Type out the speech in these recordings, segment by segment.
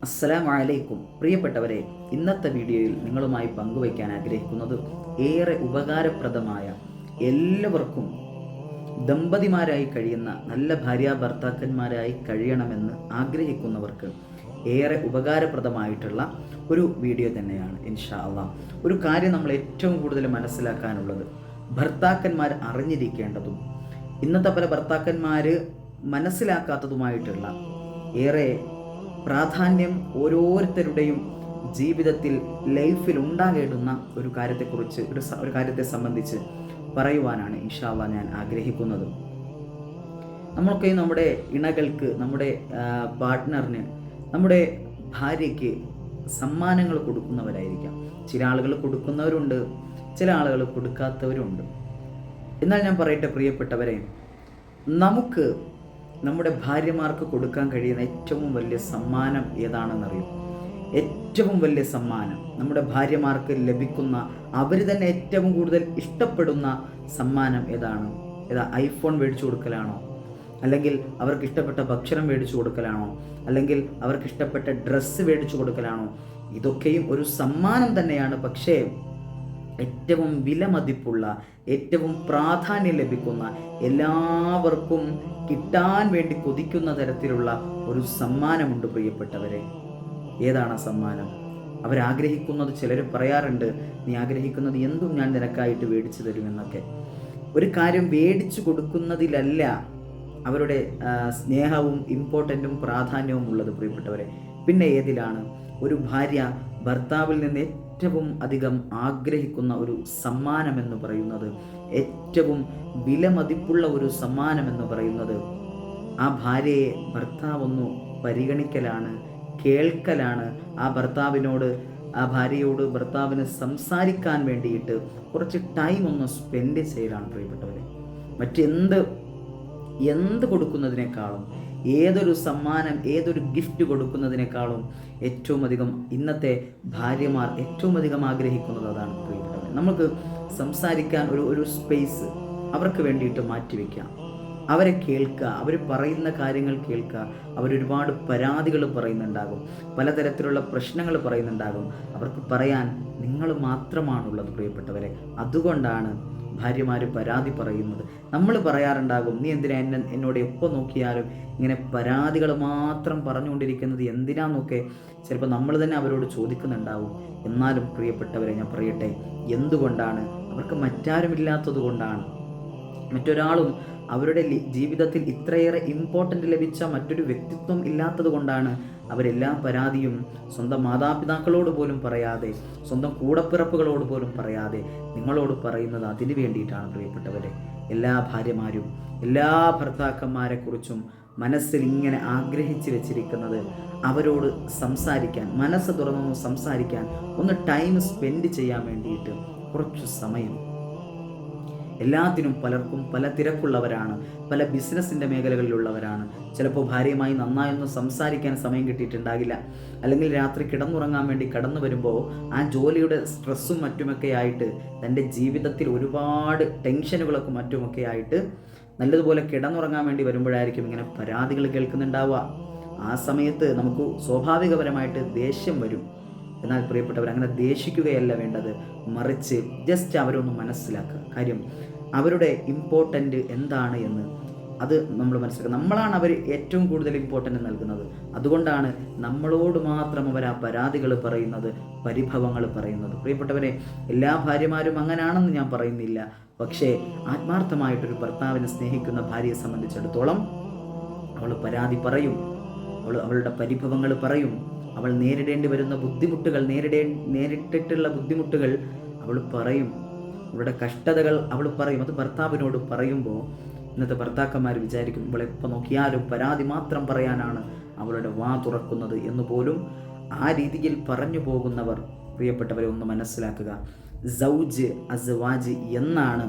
അസ്സലാം വലൈക്കും പ്രിയപ്പെട്ടവരെ ഇന്നത്തെ വീഡിയോയിൽ നിങ്ങളുമായി പങ്കുവയ്ക്കാൻ ആഗ്രഹിക്കുന്നത് ഏറെ ഉപകാരപ്രദമായ എല്ലാവർക്കും ദമ്പതിമാരായി കഴിയുന്ന നല്ല ഭാര്യ ഭർത്താക്കന്മാരായി കഴിയണമെന്ന് ആഗ്രഹിക്കുന്നവർക്ക് ഏറെ ഉപകാരപ്രദമായിട്ടുള്ള ഒരു വീഡിയോ തന്നെയാണ് ഇൻഷാ അള്ളാ ഒരു കാര്യം നമ്മൾ ഏറ്റവും കൂടുതൽ മനസ്സിലാക്കാനുള്ളത് ഭർത്താക്കന്മാർ അറിഞ്ഞിരിക്കേണ്ടതും ഇന്നത്തെ പല ഭർത്താക്കന്മാർ മനസ്സിലാക്കാത്തതുമായിട്ടുള്ള ഏറെ പ്രാധാന്യം ഓരോരുത്തരുടെയും ജീവിതത്തിൽ ലൈഫിൽ ഉണ്ടാകേണ്ടുന്ന ഒരു കാര്യത്തെക്കുറിച്ച് ഒരു ഒരു കാര്യത്തെ സംബന്ധിച്ച് പറയുവാനാണ് ഇൻഷാല്ല ഞാൻ ആഗ്രഹിക്കുന്നത്. നമ്മളൊക്കെ നമ്മുടെ ഇണകൾക്ക് നമ്മുടെ പാർട്ട്ണറിന് നമ്മുടെ ഭാര്യയ്ക്ക് സമ്മാനങ്ങൾ കൊടുക്കുന്നവരായിരിക്കാം. ചില ആളുകൾ കൊടുക്കുന്നവരുണ്ട് ചില ആളുകൾ കൊടുക്കാത്തവരുണ്ട്. എന്നാൽ ഞാൻ പറയട്ടെ പ്രിയപ്പെട്ടവരെ നമുക്ക് നമ്മുടെ ഭാര്യമാർക്ക് കൊടുക്കാൻ കഴിയുന്ന ഏറ്റവും വലിയ സമ്മാനം ഏതാണെന്നറിയും? ഏറ്റവും വലിയ സമ്മാനം നമ്മുടെ ഭാര്യമാർക്ക് ലഭിക്കുന്ന അവർ തന്നെ ഏറ്റവും കൂടുതൽ ഇഷ്ടപ്പെടുന്ന സമ്മാനം ഏതാണ്? ഏതാ ഐഫോൺ മേടിച്ചു കൊടുക്കലാണോ? അല്ലെങ്കിൽ അവർക്ക് ഇഷ്ടപ്പെട്ട ഭക്ഷണം മേടിച്ചു കൊടുക്കലാണോ? അല്ലെങ്കിൽ അവർക്ക് ഇഷ്ടപ്പെട്ട ഡ്രസ്സ് മേടിച്ചു കൊടുക്കലാണോ? ഇതൊക്കെയും ഒരു സമ്മാനം തന്നെയാണ്. പക്ഷേ ഏറ്റവും വിലമതിപ്പുള്ള ഏറ്റവും പ്രാധാന്യം ലഭിക്കുന്ന എല്ലാവർക്കും കിട്ടാൻ വേണ്ടി കൊതിക്കുന്ന തരത്തിലുള്ള ഒരു സമ്മാനമുണ്ട് പ്രിയപ്പെട്ടവരെ. ഏതാണ് ആ സമ്മാനം? അവരാഗ്രഹിക്കുന്നത് ചിലർ പറയാറുണ്ട് നീ ആഗ്രഹിക്കുന്നത് എന്തും ഞാൻ നിനക്കായിട്ട് മേടിച്ചു തരുമെന്നൊക്കെ ഒരു കാര്യം മേടിച്ചു കൊടുക്കുന്നതിലല്ല അവരുടെ സ്നേഹവും ഇമ്പോർട്ടന്റും പ്രാധാന്യവും ഉള്ളത് പ്രിയപ്പെട്ടവരെ. പിന്നെ ഏതിലാണ്? ഒരു ഭാര്യ ഭർത്താവിൽ നിന്ന് ഏറ്റവും അധികം ആഗ്രഹിക്കുന്ന ഒരു സമ്മാനമെന്ന് പറയുന്നത് ഏറ്റവും വിലമതിപ്പുള്ള ഒരു സമ്മാനമെന്ന് പറയുന്നത് ആ ഭാര്യയെ ഭർത്താവൊന്നു പരിഗണിക്കലാണ് കേൾക്കലാണ്. ആ ഭർത്താവിനോട് ആ ഭാര്യയോട് ഭർത്താവിന് സംസാരിക്കാൻ വേണ്ടിയിട്ട് കുറച്ച് ടൈം ഒന്ന് സ്പെൻഡ് ചെയ്യലാണ് പ്രിയപ്പെട്ടവരെ. മറ്റെന്ത് എന്ത് കൊടുക്കുന്നതിനേക്കാളും ഏതൊരു സമ്മാനം ഏതൊരു ഗിഫ്റ്റ് കൊടുക്കുന്നതിനേക്കാളും ഏറ്റവും അധികം ഇന്നത്തെ ഭാര്യമാർ ഏറ്റവും അധികം ആഗ്രഹിക്കുന്നത് അതാണ് പ്രിയപ്പെട്ടവരെ. നമുക്ക് സംസാരിക്കാൻ ഒരു ഒരു സ്പേസ് അവർക്ക് വേണ്ടിയിട്ട് മാറ്റിവെക്കാം അവരെ കേൾക്കുക അവർ പറയുന്ന കാര്യങ്ങൾ കേൾക്കുക അവരൊരുപാട് പരാതികൾ പറയുന്നുണ്ടാകും പലതരത്തിലുള്ള പ്രശ്നങ്ങൾ പറയുന്നുണ്ടാകും. അവർക്ക് പറയാൻ നിങ്ങൾ മാത്രമാണുള്ളത് പ്രിയപ്പെട്ടവരെ. അതുകൊണ്ടാണ് ഭാര്യമാർ പരാതി പറയുന്നത്. നമ്മൾ പറയാറുണ്ടാകും നീ എന്തിനാ എന്നെ എന്നോട് എപ്പോൾ നോക്കിയാലും ഇങ്ങനെ പരാതികൾ മാത്രം പറഞ്ഞുകൊണ്ടിരിക്കുന്നത് എന്തിനാന്നൊക്കെ ചിലപ്പോൾ നമ്മൾ തന്നെ അവരോട് ചോദിക്കുന്നുണ്ടാവും. എന്നാലും പ്രിയപ്പെട്ടവരെ ഞാൻ പറയട്ടെ എന്തുകൊണ്ടാണ്? അവർക്ക് മറ്റാരുമില്ലാത്തത് കൊണ്ടാണ്. മറ്റൊരാളും അവരുടെ ജീവിതത്തിൽ ഇത്രയേറെ ഇമ്പോർട്ടന്റ് ലഭിച്ച മറ്റൊരു വ്യക്തിത്വം ഇല്ലാത്തത് കൊണ്ടാണ് അവരെല്ലാ പരാതിയും സ്വന്തം മാതാപിതാക്കളോട് പോലും പറയാതെ സ്വന്തം കൂടപ്പിറപ്പുകളോട് പോലും പറയാതെ നിങ്ങളോട് പറയുന്നത് അതിനു വേണ്ടിയിട്ടാണ് പ്രിയപ്പെട്ടവരെ. എല്ലാ ഭാര്യമാരും എല്ലാ ഭർത്താക്കന്മാരെക്കുറിച്ചും മനസ്സിൽ ഇങ്ങനെ ആഗ്രഹിച്ച് വെച്ചിരിക്കുന്നത് അവരോട് സംസാരിക്കാൻ മനസ്സ് തുറന്നൊന്ന് സംസാരിക്കാൻ ഒന്ന് ടൈം സ്പെൻഡ് ചെയ്യാൻ വേണ്ടിയിട്ട് കുറച്ച് സമയം എല്ലാത്തിനും പലർക്കും പല തിരക്കുള്ളവരാണ് പല ബിസിനസ്സിന്റെ മേഖലകളിലുള്ളവരാണ്. ചിലപ്പോൾ ഭാര്യയുമായി നന്നായൊന്നും സംസാരിക്കാൻ സമയം കിട്ടിയിട്ടുണ്ടാകില്ല. അല്ലെങ്കിൽ രാത്രി കിടന്നുറങ്ങാൻ വേണ്ടി കടന്നു വരുമ്പോൾ ആ ജോലിയുടെ സ്ട്രെസ്സും മറ്റുമൊക്കെ ആയിട്ട് തന്റെ ജീവിതത്തിൽ ഒരുപാട് ടെൻഷനുകളൊക്കെ മറ്റുമൊക്കെ ആയിട്ട് നല്ലതുപോലെ കിടന്നുറങ്ങാൻ വേണ്ടി വരുമ്പോഴായിരിക്കും ഇങ്ങനെ പരാതികൾ കേൾക്കുന്നുണ്ടാവുക. ആ സമയത്ത് നമുക്ക് സ്വാഭാവികപരമായിട്ട് ദേഷ്യം വരും. എന്നാൽ പ്രിയപ്പെട്ടവർ അങ്ങനെ ദേഷിക്കുകയല്ല വേണ്ടത്. മറിച്ച് ജസ്റ്റ് അവരൊന്ന് മനസ്സിലാക്കുക. കാര്യം അവരുടെ ഇമ്പോർട്ടന്റ് എന്താണ് എന്ന് അത് നമ്മൾ മനസ്സിലാക്കുക. നമ്മളാണ് അവർ ഏറ്റവും കൂടുതൽ ഇമ്പോർട്ടന്റ് നൽകുന്നത്. അതുകൊണ്ടാണ് നമ്മളോട് മാത്രം അവർ ആ പരാതികൾ പറയുന്നത് പരിഭവങ്ങൾ പറയുന്നത്. പ്രിയപ്പെട്ടവരെ എല്ലാ ഭാര്യമാരും അങ്ങനെയാണെന്ന് ഞാൻ പറയുന്നില്ല. പക്ഷേ ആത്മാർത്ഥമായിട്ടൊരു ഭർത്താവിനെ സ്നേഹിക്കുന്ന ഭാര്യയെ സംബന്ധിച്ചിടത്തോളം അവൾ പരാതി പറയും. അവൾ അവളുടെ പരിഭവങ്ങൾ പറയും. അവൾ നേരിടേണ്ടി വരുന്ന ബുദ്ധിമുട്ടുകൾ നേരിടേ നേരിട്ടിട്ടുള്ള ബുദ്ധിമുട്ടുകൾ അവൾ പറയും. അവളുടെ കഷ്ടതകൾ അവൾ പറയും. അത് ഭർത്താവിനോട് പറയുമ്പോൾ ഇന്നത്തെ ഭർത്താക്കന്മാർ വിചാരിക്കും ഇവളെ എപ്പോൾ നോക്കിയാലും പരാതി മാത്രം പറയാനാണ് അവളുടെ വാ തുറക്കുന്നത് എന്ന് പോലും ആ രീതിയിൽ പറഞ്ഞു പോകുന്നവർ പ്രിയപ്പെട്ടവരെ ഒന്ന് മനസ്സിലാക്കുക. സൗജ് അസ്വാജ് എന്നാണ്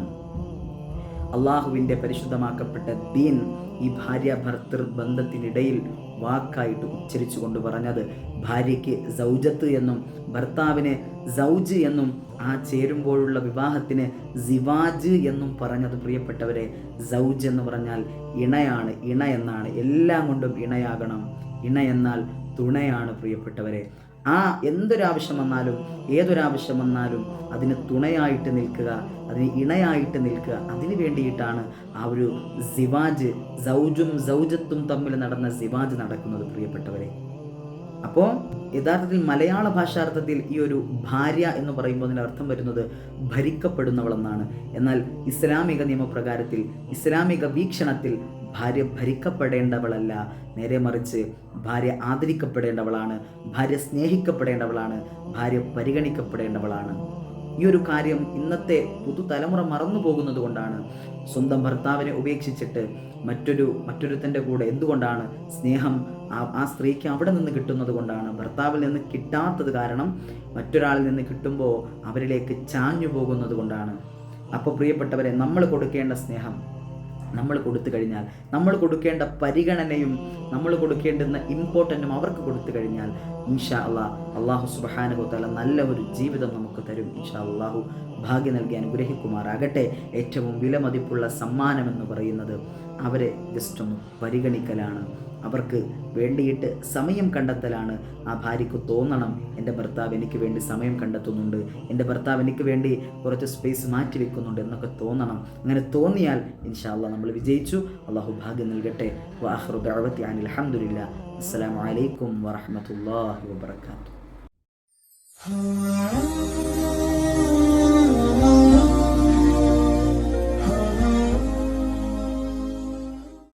അള്ളാഹുവിന്റെ പരിശുദ്ധമാക്കപ്പെട്ട ദീൻ ഈ ഭാര്യ ഭർത്തൃ ബന്ധത്തിനിടയിൽ വാക്കായിട്ട് ഉച്ചരിച്ചു കൊണ്ട് പറഞ്ഞത്. ഭാര്യയ്ക്ക് സൗജത്ത് എന്നും ഭർത്താവിന് സൗജ് എന്നും ആ ചേരുമ്പോഴുള്ള വിവാഹത്തിന് സിവാജ് എന്നും പറഞ്ഞത് പ്രിയപ്പെട്ടവരെ സൗജ് എന്ന് പറഞ്ഞാൽ ഇണയാണ് ഇണ എന്നാണ്. എല്ലാം കൊണ്ടും ഇണയാകണം. ഇണ എന്നാൽ തുണയാണ് പ്രിയപ്പെട്ടവരെ. ആ എന്തൊരാവശ്യം വന്നാലും ഏതൊരാവശ്യം വന്നാലും അതിന് തുണയായിട്ട് നിൽക്കുക അതിന് ഇണയായിട്ട് നിൽക്കുക അതിന് വേണ്ടിയിട്ടാണ് ആ ഒരു സിവാജ് സൗജും സൗജത്തും തമ്മിൽ നടന്ന സിവാജ് നടക്കുന്നത് പ്രിയപ്പെട്ടവരെ. അപ്പോൾ യഥാർത്ഥത്തിൽ മലയാള ഭാഷാർത്ഥത്തിൽ ഈ ഒരു ഭാര്യ എന്ന് പറയുമ്പോൾ അതിന്റെ അർത്ഥം വരുന്നത് ഭരിക്കപ്പെടുന്നവളെന്നാണ്. എന്നാൽ ഇസ്ലാമിക നിയമപ്രകാരത്തിൽ ഇസ്ലാമിക വീക്ഷണത്തിൽ ഭാര്യ ഭരിക്കപ്പെടേണ്ടവളല്ല. നേരെ മറിച്ച് ഭാര്യ ആദരിക്കപ്പെടേണ്ടവളാണ് ഭാര്യ സ്നേഹിക്കപ്പെടേണ്ടവളാണ് ഭാര്യ പരിഗണിക്കപ്പെടേണ്ടവളാണ്. ഈ ഒരു കാര്യം ഇന്നത്തെ പുതുതലമുറ മറന്നു പോകുന്നത് കൊണ്ടാണ് സ്വന്തം ഭർത്താവിനെ ഉപേക്ഷിച്ചിട്ട് മറ്റൊരു മറ്റൊരുത്തന്റെ കൂടെ എന്തുകൊണ്ടാണ് സ്നേഹം ആ സ്ത്രീക്ക് അവിടെ നിന്ന് കിട്ടുന്നത് കൊണ്ടാണ്? ഭർത്താവിൽ നിന്ന് കിട്ടാത്തത് കാരണം മറ്റൊരാളിൽ നിന്ന് കിട്ടുമ്പോൾ അവരിലേക്ക് ചാഞ്ഞു പോകുന്നത് കൊണ്ടാണ്. അപ്പോൾ പ്രിയപ്പെട്ടവരെ നമ്മൾ കൊടുക്കേണ്ട സ്നേഹം നമ്മൾ കൊടുത്തു കഴിഞ്ഞാൽ നമ്മൾ കൊടുക്കേണ്ട പരിഗണനയും നമ്മൾ കൊടുക്കേണ്ടുന്ന ഇമ്പോർട്ടന്റും അവർക്ക് കൊടുത്തു കഴിഞ്ഞാൽ ഇൻഷാ അള്ളാഹ് അള്ളാഹു സുബഹാനുഭവത്തല നല്ല ഒരു ജീവിതം നമുക്ക് തരും ഇൻഷാ അള്ളാഹു ഭാഗ്യം നൽകി അനുഗ്രഹിക്കുമാറാകട്ടെ. ഏറ്റവും വിലമതിപ്പുള്ള സമ്മാനം എന്ന് പറയുന്നത് അവരെ ജസ്റ്റ് ഒന്ന് പരിഗണിക്കലാണ്. അവർക്ക് വേണ്ടിയിട്ട് സമയം കണ്ടെത്തലാണ് ആ ഭാര്യയ്ക്ക് തോന്നണം. എന്റെ ഭർത്താവ് എനിക്ക് വേണ്ടി സമയം കണ്ടെത്തുന്നുണ്ട്. എന്റെ ഭർത്താവ് എനിക്ക് വേണ്ടി കുറച്ച് സ്പേസ് മാറ്റി വെക്കുന്നുണ്ട് എന്നൊക്കെ തോന്നണം. അങ്ങനെ തോന്നിയാൽ ഇൻഷാല്ല നമ്മൾ വിജയിച്ചു. അള്ളാഹു ഭാഗ്യം നൽകട്ടെ. വാഹ്റു ദഅവത്തി അനിൽ അൽഹംദുലില്ലാ അസ്സലാമു അലൈക്കും വറഹ്മത്തുള്ളാഹി വബറകാതുഹു.